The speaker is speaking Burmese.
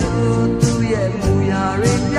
သူသူရဲ့မူရာတွေ